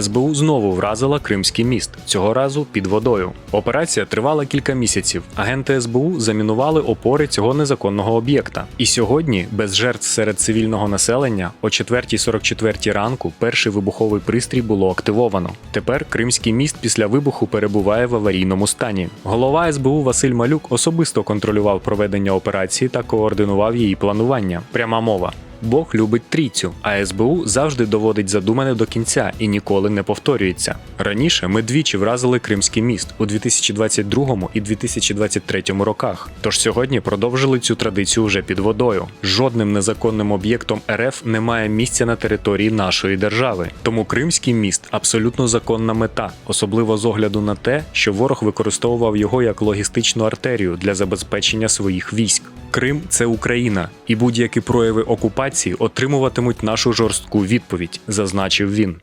СБУ знову вразила Кримський міст, цього разу під водою. Операція тривала кілька місяців. Агенти СБУ замінували опори цього незаконного об'єкта. І сьогодні, без жертв серед цивільного населення, о 4.44 ранку перший вибуховий пристрій було активовано. Тепер Кримський міст після вибуху перебуває в аварійному стані. Голова СБУ Василь Малюк особисто контролював проведення операції та координував її планування. Пряма мова. Бог любить трійцю, а СБУ завжди доводить задумане до кінця і ніколи не повторюється. Раніше ми двічі вразили Кримський міст у 2022 і 2023 роках. Тож сьогодні продовжили цю традицію вже під водою. Жодним незаконним об'єктом РФ немає місця на території нашої держави. Тому Кримський міст абсолютно законна мета, особливо з огляду на те, що ворог використовував його як логістичну артерію для забезпечення своїх військ. Крим це Україна, і будь-які прояви окупації отримуватимуть нашу жорстку відповідь, зазначив він.